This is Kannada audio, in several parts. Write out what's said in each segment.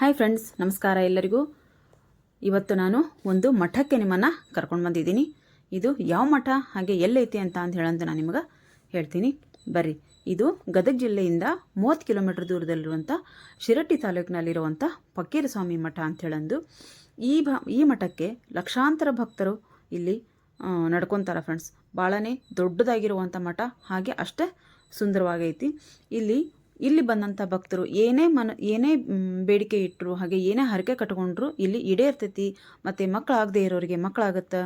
ಹಾಯ್ ಫ್ರೆಂಡ್ಸ್ ನಮಸ್ಕಾರ ಎಲ್ಲರಿಗೂ. ಇವತ್ತು ನಾನು ಒಂದು ಮಠಕ್ಕೆ ನಿಮ್ಮನ್ನು ಕರ್ಕೊಂಡು ಬಂದಿದ್ದೀನಿ. ಇದು ಯಾವ ಮಠ, ಹಾಗೆ ಎಲ್ಲೈತಿ ಅಂತ ಅಂತ ಹೇಳಂತ ನಾನು ನಿಮಗೆ ಹೇಳ್ತೀನಿ. ಬರ್ರಿ. ಇದು ಗದಗ ಜಿಲ್ಲೆಯಿಂದ ಮೂವತ್ತು ಕಿಲೋಮೀಟರ್ ದೂರದಲ್ಲಿರುವಂಥ ಶಿರಟ್ಟಿ ತಾಲೂಕಿನಲ್ಲಿರುವಂಥ ಫಕೀರ ಸ್ವಾಮಿ ಮಠ ಅಂತ ಹೇಳಂದು ಈ ಭ, ಈ ಮಠಕ್ಕೆ ಲಕ್ಷಾಂತರ ಭಕ್ತರು ಇಲ್ಲಿ ನಡ್ಕೊತಾರೆ ಫ್ರೆಂಡ್ಸ್ ಭಾಳನೇ ದೊಡ್ಡದಾಗಿರುವಂಥ ಮಠ, ಹಾಗೆ ಅಷ್ಟೇ ಸುಂದರವಾಗೈತಿ. ಇಲ್ಲಿ ಇಲ್ಲಿ ಬಂದಂಥ ಭಕ್ತರು ಏನೇ ಮನ, ಏನೇ ಬೇಡಿಕೆ ಇಟ್ಟರು ಹಾಗೆ ಏನೇ ಹರಕೆ ಕಟ್ಕೊಂಡ್ರು ಇಲ್ಲಿ ಈಡೇರ್ತೈತಿ ಮತ್ತು ಮಕ್ಕಳಾಗದೇ ಇರೋರಿಗೆ ಮಕ್ಕಳಾಗತ್ತೆ,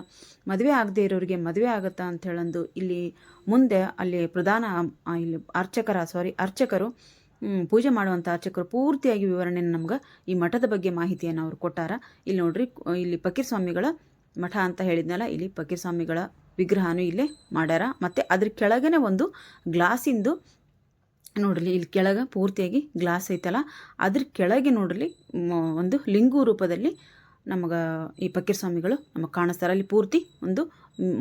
ಮದುವೆ ಆಗದೇ ಇರೋರಿಗೆ ಮದುವೆ ಆಗತ್ತಾ ಅಂತ ಹೇಳಂದು ಇಲ್ಲಿ ಮುಂದೆ ಅಲ್ಲಿ ಪ್ರಧಾನ ಇಲ್ಲಿ ಅರ್ಚಕರ ಸಾರಿ ಅರ್ಚಕರು ಪೂಜೆ ಮಾಡುವಂಥ ಅರ್ಚಕರು ಪೂರ್ತಿಯಾಗಿ ವಿವರಣೆ ನಮ್ಗೆ ಈ ಮಠದ ಬಗ್ಗೆ ಮಾಹಿತಿಯನ್ನು ಅವರು ಕೊಟ್ಟಾರ. ಇಲ್ಲಿ ನೋಡ್ರಿ, ಇಲ್ಲಿ ಫಕೀರ್ ಸ್ವಾಮಿಗಳ ಮಠ ಅಂತ ಹೇಳಿದ್ನಲ್ಲ, ಇಲ್ಲಿ ಫಕೀರ್ ಸ್ವಾಮಿಗಳ ವಿಗ್ರಹನೂ ಇಲ್ಲೇ ಮಾಡ್ಯಾರ. ಮತ್ತು ಅದ್ರ ಕೆಳಗನೆ ಒಂದು ಗ್ಲಾಸಿಂದು ನೋಡ್ರಿ, ಇಲ್ಲಿ ಕೆಳಗೆ ಪೂರ್ತಿಯಾಗಿ ಗ್ಲಾಸ್ ಐತಲ್ಲ, ಅದ್ರ ಕೆಳಗೆ ನೋಡ್ರಿ ಒಂದು ಲಿಂಗು ರೂಪದಲ್ಲಿ ನಮಗೆ ಈ ಪಕ್ಕೀರ್ ಸ್ವಾಮಿಗಳು ನಮಗೆ ಕಾಣಿಸ್ತಾರೆ. ಅಲ್ಲಿ ಪೂರ್ತಿ ಒಂದು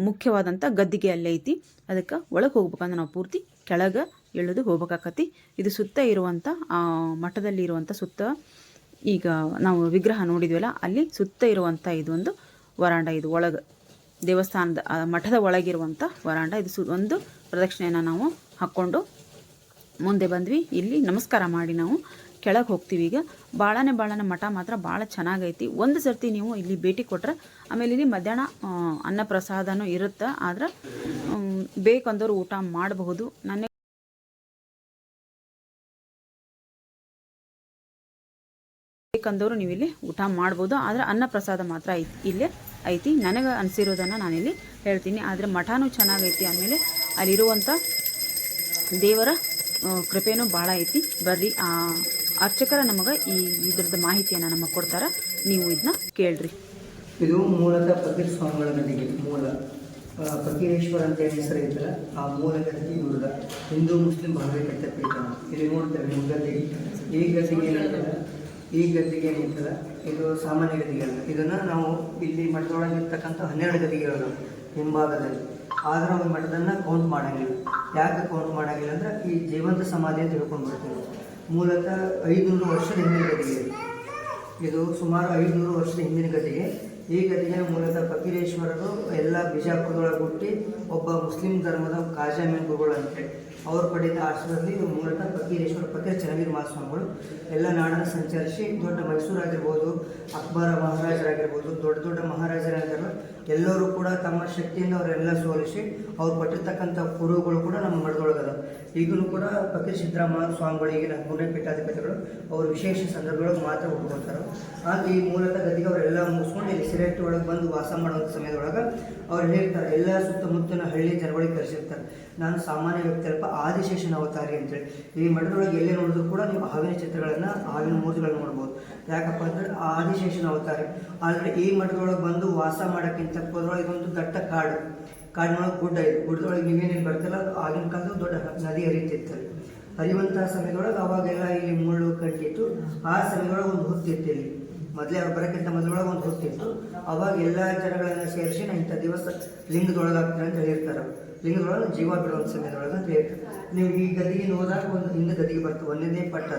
ಮುಖ್ಯವಾದಂಥ ಗದ್ದಿಗೆ ಅಲ್ಲೇ ಐತಿ. ಅದಕ್ಕೆ ಒಳಗೆ ಹೋಗ್ಬೇಕಂದ್ರೆ ನಾವು ಪೂರ್ತಿ ಕೆಳಗೆ ಇಳಿದು ಹೋಗ್ಬೇಕಾಕತಿ. ಇದು ಸುತ್ತ ಇರುವಂಥ ಮಠದಲ್ಲಿ ಇರುವಂಥ ಸುತ್ತ ಈಗ ನಾವು ವಿಗ್ರಹ ನೋಡಿದ್ವಲ್ಲ, ಅಲ್ಲಿ ಸುತ್ತ ಇರುವಂಥ ಇದೊಂದು ವರಾಂಡ ಇದು ಒಳಗೆ, ದೇವಸ್ಥಾನದ ಮಠದ ಒಳಗಿರುವಂಥ ವರಾಂಡ. ಇದು ಸು, ಒಂದು ಪ್ರದಕ್ಷಿಣೆಯನ್ನು ನಾವು ಹಾಕ್ಕೊಂಡು ಮುಂದೆ ಬಂದ್ವಿ. ಇಲ್ಲಿ ನಮಸ್ಕಾರ ಮಾಡಿ ನಾವು. ಕೆಳಗೆ ಹೋಗ್ತೀವಿ ಈಗ. ಭಾಳನೇ ಭಾಳನೇ ಮಠ ಮಾತ್ರ ಭಾಳ ಚೆನ್ನಾಗೈತಿ. ಒಂದು ಸರ್ತಿ ನೀವು ಇಲ್ಲಿ ಭೇಟಿ ಕೊಟ್ರೆ, ಆಮೇಲೆ ಇಲ್ಲಿ ಮಧ್ಯಾಹ್ನ ಅನ್ನ ಪ್ರಸಾದನೂ ಇರುತ್ತೆ. ಆದ್ರೆ ಬೇಕಂದವರು ಊಟ ಮಾಡಬಹುದು. ನನ್ನ ಬೇಕಂದವರು ನೀವು ಇಲ್ಲಿ ಊಟ ಮಾಡ್ಬೋದು. ಆದರೆ ಅನ್ನ ಪ್ರಸಾದ ಮಾತ್ರ ಐತಿ ಇಲ್ಲೇ ಐತಿ. ನನಗೆ ಅನಿಸಿರೋದನ್ನು ನಾನಿಲ್ಲಿ ಹೇಳ್ತೀನಿ. ಆದರೆ ಮಠನೂ ಚೆನ್ನಾಗೈತಿ ಆಮೇಲೆ ಅಲ್ಲಿರುವಂಥ ದೇವರ ಆ, ಕೃಪೆನೂ ಭಾಳ ಐತಿ. ಬರ್ರಿ ಆ ಅರ್ಚಕರ ನಮಗೆ ಈ ಇದ್ರದ್ದು ಮಾಹಿತಿಯನ್ನು ನಮಗೆ ಕೊಡ್ತಾರೆ. ನೀವು ಇದನ್ನ ಕೇಳ್ರಿ. ಇದು ಮೂಲತಃ ಫಕೀರ್ ಸ್ವಾಮಿಗಳ ಗದಿಗೆ ಮೂಲ ಫಕೀರೇಶ್ವರ ಅಂತ ಏನು ಹೆಸರು ಇದ್ರ ಆ ಮೂಲ ಗದಿಗೆ ಇವ್ರದ ಹಿಂದೂ ಮುಸ್ಲಿಂ ಭಾವೈಕ್ಯತೆ ಪೀಠ. ಇಲ್ಲಿ ನೋಡ್ತೇವೆ ನಿಮ್ಮ ಗದ್ದಿಗೆ ಈ ಗದ್ದಿಗೆ ಏನಂತಲ್ಲ ಈ ಗದ್ದಿಗೆ ಏನೈತಲ್ಲ ಇದು ಸಾಮಾನ್ಯ ಗದ್ದಿಗೆ ಅಲ್ಲ. ಇದನ್ನ ನಾವು ಇಲ್ಲಿ ಮಠದೊಳಗೆ ಇರ್ತಕ್ಕಂಥ ಹನ್ನೆರಡು ಗದಿಗೆಗಳು ಹಿಂಭಾಗದಲ್ಲಿ. ಆದ್ರೆ ಒಂದು ಮಠದನ್ನ ಕೌಂಟ್ ಮಾಡಂಗಿಲ್ಲ. ಯಾಕೆ ಕೌಂಟ್ ಮಾಡಂಗಿಲ್ಲ ಅಂದ್ರೆ ಈ ಜೀವಂತ ಸಮಾಧಿ ಅಂತ ತಿಳ್ಕೊಂಡು ಬರ್ತೀವಿ ಮೂಲತಃ ಐದುನೂರು ವರ್ಷದ ಹಿಂದಿನ ಗದಿಗೆ ಇದು. ಸುಮಾರು ಐದುನೂರು ವರ್ಷದ ಹಿಂದಿನ ಗದಿಗೆ ಈ ಗದಿಗೆ ಮೂಲತಃ ಫಕೀರೇಶ್ವರರು ಎಲ್ಲ ಬಿಜಾಪುರದೊಳಗೆ ಹುಟ್ಟಿ ಒಬ್ಬ ಮುಸ್ಲಿಂ ಧರ್ಮದ ಕಾಜಾಮೀನ್ ಗುರುಗಳು ಅಂತೇಳಿ ಅವ್ರು ಪಡೆದ ಆಶ್ರಮದಲ್ಲಿ ಮೂಲತಃ ಫಕೀರೇಶ್ವರ ಫಕೀರ್ ಚನ್ನವೀರ ಮಹಾಸ್ವಾಮಿಗಳು ಎಲ್ಲ ನಾಡನ್ನು ಸಂಚರಿಸಿ ದೊಡ್ಡ ಮೈಸೂರು ಆಗಿರ್ಬೋದು ಅಕ್ಬರ ಮಹಾರಾಜರಾಗಿರ್ಬೋದು, ದೊಡ್ಡ ದೊಡ್ಡ ಮಹಾರಾಜರಾಗಿರಲ್ಲ ಎಲ್ಲರೂ ಕೂಡ ತಮ್ಮ ಶಕ್ತಿಯಿಂದ ಅವರೆಲ್ಲ ಸೋಲಿಸಿ ಅವ್ರು ಕೊಟ್ಟಿರ್ತಕ್ಕಂಥ ಕುರುಗಳು ಕೂಡ ನಮ್ಮ ಮಠದೊಳಗದ ಈಗಲೂ ಕೂಡ ಫಕೀರ್ ಸಿದ್ದರಾಮಯ್ಯ ಸ್ವಾಮಿಗಳು, ಈಗಿನ ಮೂರನೇ ಪೀಠಾಧಿಪತಿಗಳು ಅವರು ವಿಶೇಷ ಸಂದರ್ಭಗಳಿಗೆ ಮಾತ್ರ ಹುಟ್ಕೊಳ್ತಾರೆ ಹಾಗೆ ಈ ಮೂಲಕ ಗದಿಗೆ ಅವರೆಲ್ಲ ಮುಗಿಸ್ಕೊಂಡು ಇಲ್ಲಿ ಸಿರೆಟ್ಟಿ ಒಳಗೆ ಬಂದು ವಾಸ ಮಾಡುವಂಥ ಸಮಯದೊಳಗೆ ಅವ್ರು ಹೇಳ್ತಾರೆ ಎಲ್ಲ ಸುತ್ತಮುತ್ತಲಿನ ಹಳ್ಳಿ ಜನಗಳಿಗೆ ಕರೆಸಿರ್ತಾರೆ. ನಾನು ಸಾಮಾನ್ಯ ವ್ಯಕ್ತಿ ಅಲ್ಪ ಆದಿಶೇಷನ ಅವತಾರಿ ಅಂತೇಳಿ. ಈ ಮಠದೊಳಗೆ ಎಲ್ಲೇ ನೋಡಿದ್ರು ಕೂಡ ನೀವು ಹಾವಿನ ಚಿತ್ರಗಳನ್ನು, ಹಾವಿನ ಮೂರ್ತಿಗಳನ್ನ ನೋಡ್ಬೋದು. ಯಾಕಪ್ಪ ಅಂದ್ರೆ ಆದಿಶೇಷನ ಅವತಾರಿ. ಆದರೆ ಈ ಮಠದೊಳಗೆ ಬಂದು ವಾಸ ಮಾಡೋಕ್ಕಿಂತ ಪೂರ್ವದೊಳಗೆ ಇದೊಂದು ದಟ್ಟ ಕಾಡು. ಕಾಡಿನೊಳಗೆ ಗುಡ್ಡ ಇದೆ. ಗುಡ್ಡದೊಳಗೆ ನೀವೇನೇನು ಬರ್ತಿಲ್ಲ ಅದು ಆಗಿನ ಕಾಲದ ದೊಡ್ಡ ನದಿ ಹರಿತಿತ್ತು. ಹರಿಯುವಂತಹ ಸಮಯದೊಳಗೆ ಅವಾಗೆಲ್ಲ ಇಲ್ಲಿ ಮುಳ್ಳು ಕಟ್ಟಿತ್ತು ಆ ಸಮಯದೊಳಗೆ ಒಂದು ಹೊತ್ತಿತ್ತು ಇಲ್ಲಿ. ಮೊದಲೇ ಅವ್ರು ಬರೋಕ್ಕಿಂತ ಮೊದಲೊಳಗೆ ಒಂದು ಹೊತ್ತಿತ್ತು ಅವಾಗ ಎಲ್ಲ ಜನಗಳನ್ನು ಸೇರಿಸಿ ನಾ ಇಂಥ ದಿವಸ ಲಿಂಗದೊಳಗಾಗ್ತಾರೆ ಅಂತ ಹೇಳಿರ್ತಾರೆ ಲಿಂಗದೊಳಗೆ ಜೀವ ಬಿಡುವಂಥ ಸಮಯದೊಳಗೆ ಅಂತ ಹೇಳ್ತಾರೆ ನೀವು ಈ ಗದಿಗೆ ಹೋದಾಗ ಒಂದು ಹಿಂದೆ ಗದಿಗೆ ಬರ್ತದೆ ಒಂದನೇ ಪಟ್ಟ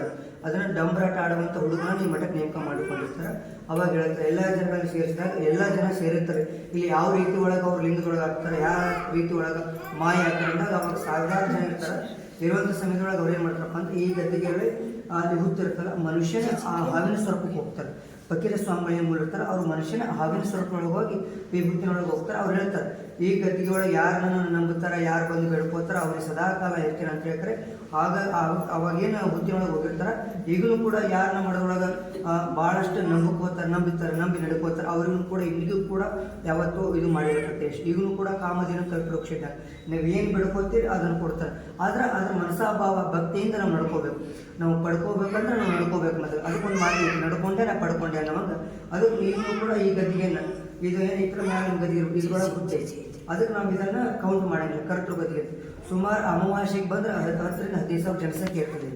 ಅದನ್ನು ಡಂಬ್ರಾಟ ಆಡುವಂಥ ಹುಡುಗನ ನೀವು ಮಠಕ್ಕೆ ನೇಮಕ ಮಾಡಿಕೊಂಡಿರ್ತಾರೆ. ಅವಾಗ ಹೇಳ್ತಾರೆ, ಎಲ್ಲ ಜನಗಳನ್ನ ಸೇರಿಸಿದಾಗ ಎಲ್ಲ ಜನ ಸೇರಿರ್ತಾರೆ. ಇಲ್ಲಿ ಯಾವ ರೀತಿ ಒಳಗೆ ಅವ್ರು ಲಿಂಗದೊಳಗೆ ಆಗ್ತಾರೆ ಯಾವ ರೀತಿ ಒಳಗೆ ಮಾಯ ಆಗ್ತಾರೆ ಅಂದಾಗ ಅವಾಗ ಸಾವಿರಾರು ಜನ ಇರ್ತಾರೆ. ಇರುವಂಥ ಸಮಯದೊಳಗೆ ಅವ್ರು ಏನು ಮಾಡ್ತಾರಪ್ಪ ಅಂತ ಈ ಗದ್ದಿಗೆ ಅಲ್ಲಿ ಹುತ್ತಿರ್ತಾರಲ್ಲ ಮನುಷ್ಯನ ಆ ಹಾವಿನ ಸ್ವರೂಪಕ್ಕೆ ಹೋಗ್ತಾರೆ. ಫಕೀರ ಸ್ವಾಮಿಗಳು ಅವರು ಅವ್ರು ಮನುಷ್ಯನ ಹಾವಿನ ಸ್ವರೂಪದೊಳಗೆ ಹೋಗಿ ವಿಭೂತಿನೊಳಗೆ ಹೋಗ್ತಾರೆ. ಅವ್ರು ಹೇಳ್ತಾರೆ ಈ ಒಳಗೆ ಯಾರು ನನ್ನನ್ನು ನಂಬುತ್ತಾರ, ಯಾರು ಬಂದು ಬೆಳ್ಕೋತಾರ ಅವ್ರಿಗೆ ಸದಾ ಕಾಲ ಇರ್ತೀನಿ ಅಂತ ಹೇಳ್ತಾರೆ. ಆಗ ಅವಾಗೇನು ಬುದ್ಧಿಯೊಳಗೆ ಹೋಗಿರ್ತಾರ, ಈಗಲೂ ಕೂಡ ಯಾರನ್ನ ಮಾಡೋದ್ರೊಳಗೆ ಭಾಳಷ್ಟು ನಂಬಕೋತಾರೆ ನಂಬಿತಾರೆ ನಂಬಿ ನಡ್ಕೋತಾರೆ ಅವ್ರಿಗೂ ಕೂಡ, ಇಲ್ಲಿಗೂ ಕೂಡ ಯಾವತ್ತೂ ಇದು ಮಾಡಿರತ್ತೆ ಈಗಲೂ ಕೂಡ ಕಾಮದಿನ ಕಲ್ಪರೋಕ್ಷ ನೀವು ಏನು ಬೆಳ್ಕೋತೀರಿ ಅದನ್ನು ಕೊಡ್ತಾರೆ. ಆದ್ರೆ ಅದ್ರ ಮನಸಾಭಾವ ಭಕ್ತಿಯಿಂದ ನಾವು ನಡ್ಕೋಬೇಕು. ನಾವು ಪಡ್ಕೋಬೇಕಂದ್ರೆ ನಾವು ನಡ್ಕೋಬೇಕು ಮತ್ತೆ ಅದಕ್ಕೊಂದು ಮಾಡಿ ನಡ್ಕೊಂಡೆ ನಾ ಪಡ್ಕೊಂಡೆ ಅನ್ನೋವಾಗ ಅದು ಈಗಲೂ ಕೂಡ ಈ ಗದಿಗೆ ಇದು ಏನಿತ್ತು ಮ್ಯಾಲ ಗದಿ ಇದ್ರೊಳಗೆ ಹುಚ್ಚೆ ಅದಕ್ಕೆ ನಾವು ಇದನ್ನ ಕೌಂಟ್ ಮಾಡಿಲ್ಲ ಕರೆಕ್ಟ್ ಗದಿಗೆ ಸುಮಾರು ಅಮಾವಾಸ್ಯೆಗೆ ಬಂದ್ರೆ ಹತ್ತು ಹತ್ತರಿಂದ ಹದಿನೈದು ಸಾವಿರ ಜನಸಂಖ್ಯೆ ಇರ್ತದೆ.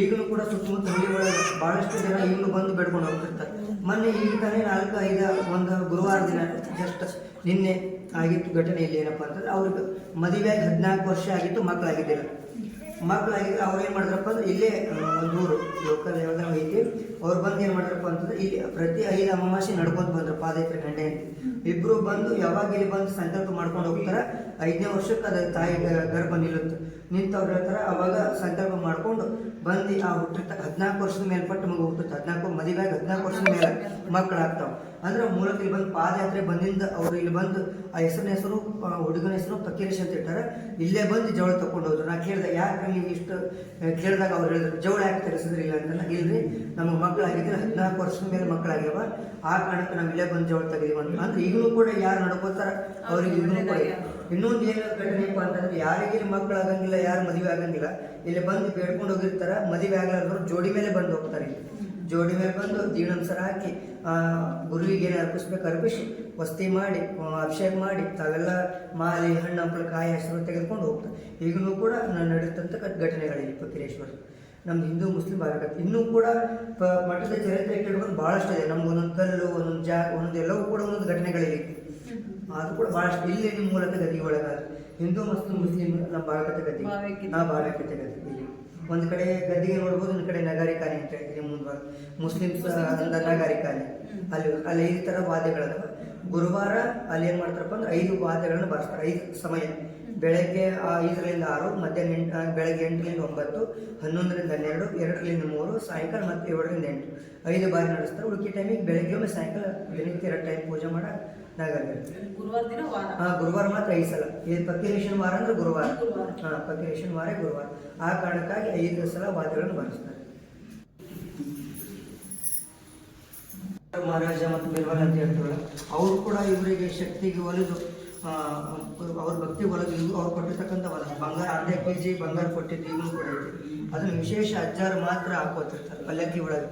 ಈಗಲೂ ಕೂಡ ಸುತ್ತಮುತ್ತ ಹಳ್ಳಿ ಒಳಗೆ ಭಾಳಷ್ಟು ಜನ ಈಗಲೂ ಬಂದು ಬೆಡ್ಕೊಂಡು ಹೋಗ್ತಿರ್ತಾರೆ. ಮೊನ್ನೆ ಈಗ ತಾನೇ ನಾಲ್ಕು ಐದು ಒಂದು ಗುರುವಾರ ದಿನ ಜಸ್ಟ್ ನಿನ್ನೆ ಆಗಿತ್ತು ಘಟನೆ ಇಲ್ಲಿ ಏನಪ್ಪ ಅಂತಂದ್ರೆ ಅವ್ರಿಗೆ ಮದುವೆಯಾಗಿ ಹದಿನಾಲ್ಕು ವರ್ಷ ಆಗಿತ್ತು ಮಕ್ಕಳಾಗಿದ್ದಿಲ್ಲ. ಮಕ್ಕಳಾಗಿದ್ರೆ ಅವ್ರು ಏನು ಮಾಡಿದ್ರಪ್ಪ ಅಂದ್ರೆ ಇಲ್ಲೇ ಒಂದು ಊರು ಲೋಕಲ್ ಯಾವ್ದಾರ ಐತಿ, ಅವ್ರು ಬಂದು ಏನು ಮಾಡಿದ್ರಪ್ಪ ಅಂತಂದ್ರೆ ಇಲ್ಲಿ ಪ್ರತಿ ಐದು ಅಮಾವಾಸ್ಯೆ ನಡ್ಕೊಂಡು ಬಂದ್ರು ಪಾದಯಾತ್ರೆ ಗಂಟೆ ಇಬ್ರು ಬಂದು ಯಾವಾಗ ಇಲ್ಲಿ ಬಂದು ಸಂಕಲ್ಪ ಮಾಡ್ಕೊಂಡು ಹೋಗ್ತಾರ, ಐದನೇ ವರ್ಷಕ್ಕೆ ಅದ ತಾಯಿ ಗರ್ಭ ನಿಲ್ಲುತ್ತೆ. ನಿಂತವ್ರು ಹೇಳ್ತಾರೆ, ಅವಾಗ ಸಂಕಲ್ಪ ಮಾಡ್ಕೊಂಡು ಬಂದು ಆ ಹುಟ್ಟಿರ್ತ ಹದಿನಾಲ್ಕು ವರ್ಷದ ಮೇಲ್ಪಟ್ಟು ಮಗು ಹುಟ್ಟುತ್ತೆ ಹದಿನಾಲ್ಕು ಮದುವೆ ಹದಿನಾಲ್ಕು ವರ್ಷದ ಮೇಲೆ ಮಕ್ಕಳಾಗ್ತಾವ ಅಂದ್ರೆ ಮೂಲಕ ಇಲ್ಲಿ ಬಂದು ಪಾದಯಾತ್ರೆ ಬಂದಿಂದ ಅವರು ಇಲ್ಲಿ ಬಂದು ಆ ಹೆಸರಿನ ಹೆಸರು ಹುಡುಗನ ಹೆಸರು ಫಕೀರೇಶ್ ಅಂತ ಹೇಳ್ತಾರೆ ಇಲ್ಲೇ ಬಂದು ಜವಳ ತಗೊಂಡು ಹೋದ್ರು. ನಾ ಕೇಳಿದೆ ಯಾಕೆ ನೀವು ಇಷ್ಟು ಕೇಳಿದಾಗ ಅವ್ರು ಹೇಳಿದ್ರು ಜವಳ ಯಾಕೆ ತರಿಸಿದ್ರಿ ಇಲ್ಲ ಅಂತ ಇಲ್ರಿ ನಮಗೆ ಮಕ್ಕಳಾಗಿದ್ರೆ ಹದಿನಾಲ್ಕು ವರ್ಷದ ಮೇಲೆ ಮಕ್ಕಳಾಗ್ಯವ. ಆ ಕಾರಣಕ್ಕೆ ನಾವು ಇಲ್ಲೇ ಬಂದು ಜವಳ ತೆಗೆದೀವಿ ಅಂತ. ಅಂದ್ರೆ ಈಗಲೂ ಕೂಡ ಯಾರು ನಡ್ಕೋತಾರ ಅವ್ರಿಗೆ ಈಗಲೂ ಕೂಡ ಇನ್ನೊಂದು ಏನು ಘಟನೆಪ್ಪ ಅಂತಂದ್ರೆ ಯಾರಿಗೆ ಇಲ್ಲಿ ಮಕ್ಕಳಾಗಂಗಿಲ್ಲ ಯಾರು ಮದುವೆ ಆಗಂಗಿಲ್ಲ. ಇಲ್ಲಿ ಬಂದು ಬೇಡ್ಕೊಂಡು ಹೋಗಿರ್ತಾರ ಮದುವೆ ಆಗಲಾರ್ದವ್ರು ಜೋಡಿ ಮೇಲೆ ಬಂದು ಹೋಗ್ತಾರೆ ಇಲ್ಲಿ. ಜೋಡಿ ಮೇಲೆ ಬಂದು ಜೀವನಂಸರ ಹಾಕಿ ಆ, ಗುರುವಿಗೆ ಏನು ಅರ್ಪಿಸ್ಬೇಕು ಅರ್ಪಿಸಿ ವಸ್ತಿ ಮಾಡಿ ಅಭಿಷೇಕ ಮಾಡಿ ತಾವೆಲ್ಲ ಮಾಲೆ ಹಣ್ಣು ಹಂಪಲು ಕಾಯಿ ಹಸಿರು ತೆಗೆದುಕೊಂಡು ಹೋಗ್ತಾರೆ. ಈಗಲೂ ಕೂಡ ನಾನು ನಡೆದಂಥ ಘಟನೆಗಳಿವೆ ಪಕ್ಕಿರೇಶ್ವರ ನಮ್ಮ ಹಿಂದೂ ಮುಸ್ಲಿಂ ಭಾರತ ಇನ್ನೂ ಕೂಡ ಪ ಮಠದ ಚರಿತ್ರೆ ಕೇಳ್ಕೊಂಡು ಭಾಳಷ್ಟು ಇದೆ. ನಮ್ಗೆ ಒಂದೊಂದು ಕಲ್ಲು ಒಂದೊಂದು ಜಾಗ ಒಂದೊಂದು ಎಲ್ಲವೂ ಕೂಡ ಒಂದೊಂದು ಘಟನೆಗಳಿವೆ ಅದು ಕೂಡ ಭಾಳಷ್ಟು ಇಲ್ಲಿ ನಿಮ್ಮ ಮೂಲಕ ಗದಿ ಒಳಗಾದ ಹಿಂದೂ ಮತ್ತು ಮುಸ್ಲಿಂ ನಮ್ಮ ಭಾರತ ಗತಿ. ಆ ನಾ ಗತಿ. ಇಲ್ಲಿ ಒಂದು ಕಡೆ ಗದ್ದಿಗೆ ನೋಡ್ಬೋದು ಒಂದು ಕಡೆ ನಗಾರಿಕಾನೆ ಅಂತ ಹೇಳ್ತೀವಿ ಮುಂದೆ ಮುಸ್ಲಿಮ್ಸ್ ಅಂದ ನಗಾರಿಕಾನೆ ಅಲ್ಲಿ ಅಲ್ಲಿ ಐದು ಥರ ವಾದ್ಯಗಳದಾವ ಗುರುವಾರ ಅಲ್ಲಿ ಏನು ಮಾಡ್ತಾರಪ್ಪ ಅಂದ್ರೆ ಐದು ವಾದ್ಯಗಳನ್ನು ಬಾರಿಸ್ತಾರೆ ಐದು ಸಮಯ. ಬೆಳಗ್ಗೆ ಆ ಐದರಿಂದ ಆರು ಮಧ್ಯಾಹ್ನ ಎಂಟು ಬೆಳಗ್ಗೆ ಎಂಟರಿಂದ ಒಂಬತ್ತು ಹನ್ನೊಂದರಿಂದ ಹನ್ನೆರಡು ಎರಡರಿಂದ ಮೂರು ಸಾಯಂಕಾಲ ಮತ್ತು ಏಳರಿಂದ ಎಂಟು. ಐದು ಬಾರಿ ನಡೆಸ್ತಾರೆ. ಉಳಿಕೆ ಟೈಮಿಗೆ ಬೆಳಗ್ಗೆ ಒಮ್ಮೆ ಸಾಯಂಕಾಲ ದಿನಕ್ಕೆ ಎರಡು ಟೈಮ್ ಪೂಜೆ ಮಾಡ ಗುರುವಾರ ದಿನ ಗುರುವಾರ ಮಾತ್ರ ಐದು ಸಲ. ಇದು ಪಕ್ಕಿರೇಷನ್ ವಾರ ಅಂದ್ರೆ ಗುರುವಾರ. ಹಾಂ ಹಾ ಪಕ್ಕಿರೇಷನ್ ವಾರೇ ಗುರುವಾರ. ಆ ಕಾರಣಕ್ಕಾಗಿ ಐದು ಸಲ ವಾದ್ಯಗಳನ್ನು ಬಾರಿಸ್ತಾರೆ ಮಹಾರಾಜ ಮತ್ತು ಬಿರ್ಬಲ್ ಅಂತ ಹೇಳ್ತಾರಲ್ಲ ಅವರು ಕೂಡ ಇವರಿಗೆ ಶಕ್ತಿಗೆ ಒಲಿದು ಆ, ಅವ್ರ ಭಕ್ತಿ ಒಲಿದು ಇವ್ರು ಅವ್ರು ಕೊಟ್ಟಿರ್ತಕ್ಕಂಥ ವರ ಬಂಗಾರ ಅರ್ಧ ಕೆ ಜಿ ಬಂಗಾರ ಕೊಟ್ಟಿದ್ದು ಈಗಲೂ ಕೂಡ ಐತಿ ಅದನ್ನು ವಿಶೇಷ ಅಜ್ಜಾರು ಮಾತ್ರ ಹಾಕೋತಿರ್ತಾರೆ ಪಲ್ಲಕ್ಕಿ ಒಳಗೆ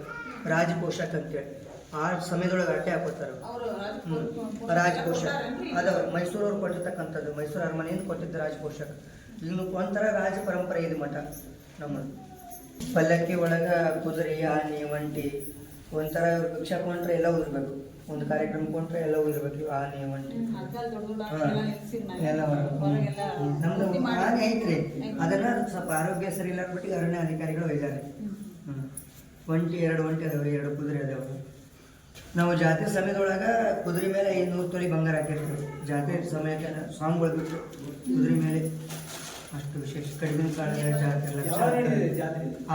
ಅಂತ ಅಂತೇಳಿ ಆ ಸಮಯದೊಳಗೆ ಅಟ್ಟೆ ಹಾಕೋತಾರೆ ಅವರು. ಹ್ಮ್. ರಾಜಕೋಶ ಅದ ಮೈಸೂರವ್ರು ಕೊಟ್ಟಿರ್ತಕ್ಕಂಥದ್ದು ಮೈಸೂರು ಅರಮನೆಯಿಂದ ಕೊಟ್ಟಿದ್ದ ರಾಜಕೋಶ ಒಂಥರ ರಾಜ ಪರಂಪರೆ ಇದು ಮಠ ನಮ್ಮದು. ಪಲ್ಲಕ್ಕಿ ಒಳಗ ಕುದುರೆ ಆನೆ ಒಂಟಿ ಒಂಥರ ವೃಕ್ಷ ಕೊಂಡ್ರೆ ಎಲ್ಲ ಉದ್ಬೇಕು ಒಂದು ಕಾರ್ಯಕ್ರಮ ಕೊಂಡ್ರೆ ಎಲ್ಲ ಉದ್ಬೇಕು ಆನೆ ಒಂಟಿ. ಎಲ್ಲ ನಮ್ದು ಆನೆ ಐತ್ರಿ. ಐತೆ. ಅದನ್ನ ಸ್ವಲ್ಪ ಆರೋಗ್ಯ ಸರಿ ಇಲ್ಲ ಬಿಟ್ಟು ಅರಣ್ಯ ಅಧಿಕಾರಿಗಳು ಒಯ್ದಾರೆ. ಹ್ಞೂ ಒಂಟಿ ಎರಡು ಒಂಟಿ ಅದಾವ್ರಿ ಎರಡು ಕುದುರೆ ಅದಾವ ನಾವು ಜಾತ್ರೆ ಸಮಯದೊಳಗೆ ಕುದುರೆ ಮೇಲೆ ಐನೂರು ತೊಲಿ ಬಂಗಾರ ಹಾಕಿರ್ತೀವಿ. ಜಾತ್ರೆ ಸಮಯಕ್ಕೆ ಸ್ವಾಮಿಗಳು ಬಿಟ್ಟು ಕುದುರೆ ಮೇಲೆ ಅಷ್ಟು ವಿಶೇಷ. ಕಡಿಮೆ ಕಾಲದ ಜಾತ್ರೆ ಹಾಗೆ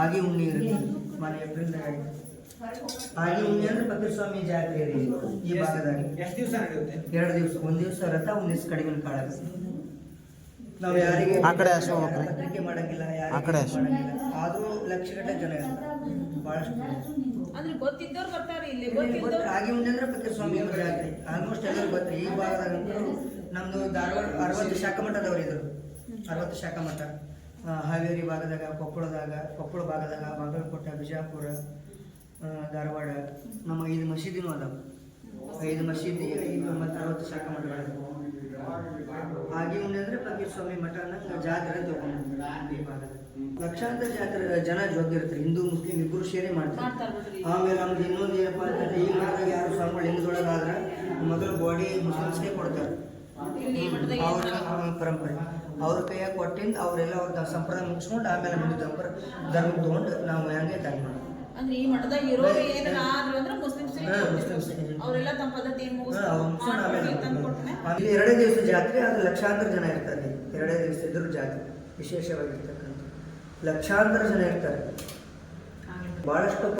ಆಗಿ ಉಣ್ಣಿ ಇರುತ್ತೆ. ಮನೆ ಎಪ್ರಿಲ್ ಆಗಿ ಉಣ್ಣಿ ಅಂದ್ರೆ ಜಾತ್ರೆ ಇದೆ ಈ ಭಾಗದಾಗ ಎಷ್ಟು ದಿವಸ ನಡೆಯುತ್ತೆ? ಎರಡು ದಿವಸ. ಒಂದು ದಿವಸ ರಥ ಒಂದು ದಿವಸ ಕಡಿಮೆ ಕಾಳ ನಾವು ಯಾರಿಗೆ ಆ ಕಡೆ ಅಷ್ಟು. ಪತ್ರಿಕೆ ಮಾಡಂಗಿಲ್ಲ ಆ ಕಡೆ ಆದ್ರೂ ಲಕ್ಷಗಟ್ಟಲೆ ಜನ ಇರ್ತಾರೆ. ಬಹಳಷ್ಟು ಜನ. ಅಂದ್ರೆ ಗೊತ್ತಿದ್ದವ್ರು ಬರ್ತಾರೆ ಇಲ್ಲಿ. ಗೊತ್ತಿದ್ದವ್ರು ಸ್ವಾಮಿ ಜಾತ್ರೆ. ಆಲ್ಮೋಸ್ಟ್ ಎಲ್ಲರೂ ಬರ್ತಾರೆ ಈ ಭಾಗದಾಗ ನಮ್ದು ಧಾರವಾಡ ಅರವತ್ತು ಶಾಖ ಮಠದವ್ರು ಇದ್ರು. ಅರವತ್ತು ಶಾಖಾ ಮಠ ಹಾವೇರಿ ಭಾಗದಾಗ ಕೊಪ್ಪಳದಾಗ ಕೊಪ್ಪಳ ಭಾಗದಾಗ ಬಾಗಲಕೋಟೆ ಬಿಜಾಪುರ ಧಾರವಾಡ ನಮ್ಮ ಐದು ಮಸೀದಿನೂ ಅದಾವ. ಐದು ಮಸೀದಿ ಐದು ಮತ್ತು ಅರವತ್ತು ಶಾಖಾ ಮಠಗಳು ಹಾಗೆ ಅಂದ್ರೆ ಫಕೀರ್ ಸ್ವಾಮಿ ಮಠ ಅನ್ನಂಗೆ ಜಾತ್ರೆ ತಗೊಂಡು ಈ ಭಾಗದ ಲಕ್ಷಾಂತರ ಜಾತ್ರೆ ಜನ ಜೋಗಿರ್ತಾರೆ ಹಿಂದೂ ಮುಸ್ಲಿಂ ಇಬ್ಬರು ಸೇರಿ ಮಾಡ್ತಾರೆ. ಆಮೇಲೆ ನಮ್ದು ಇನ್ನೊಂದು ಏನಪ್ಪ ಅಂತಂದ್ರೆ ಈ ಮಠದಾಗ ಯಾರು ಸ್ವಾಮಿಗಳು ಹಿಂದೂಗಳಾದ್ರೆ ಮೊದಲು ಬಾಡಿ ಮುಸ್ಲಿಮ್ಸ್ಗೆ ಕೊಡ್ತಾರೆ. ಅವ್ರ ಪರಂಪರೆ. ಅವ್ರ ಕೈಯಾಗ ಕೊಟ್ಟಿಂದ ಅವರೆಲ್ಲ ಅವ್ರ ಸಂಪ್ರದಾಯ ಮುಗಿಸ್ಕೊಂಡು ಆಮೇಲೆ ಮುಂದೆ ಧರ್ಮ ಧರ್ಮ ತಗೊಂಡು ನಾವು ಹೆಂಗೆ ಮಾಡೋದು. ಅಂದ್ರೆ ಈ ಮಠದಾಗ ಇರೋರು ಏನಾರ ಆದ್ರು ಅಂದ್ರೆ ಮುಸ್ಲಿಮ್ಸ್ ಹಾ, ಮುಸ್ಲಿಮ್ಸ್. ಅವರೆಲ್ಲ ತಮ್ಮ ಪದ್ಧತಿ ಏನ್ ಮುಗಿಸ್ಕೊಂಡು ಎರಡೇ ದಿವಸ ಜಾತ್ರೆ ಅದು ಲಕ್ಷಾಂತರ ಜನ ಇರ್ತಾರೆ ಎರಡೇ ದಿವಸ ಇದ್ರ ಜಾತ್ರೆ ವಿಶೇಷವಾಗಿರ್ತಕ್ಕಂಥ ಲಕ್ಷಾಂತರ ಜನ ಇರ್ತಾರೆ. ಬಹಳಷ್ಟು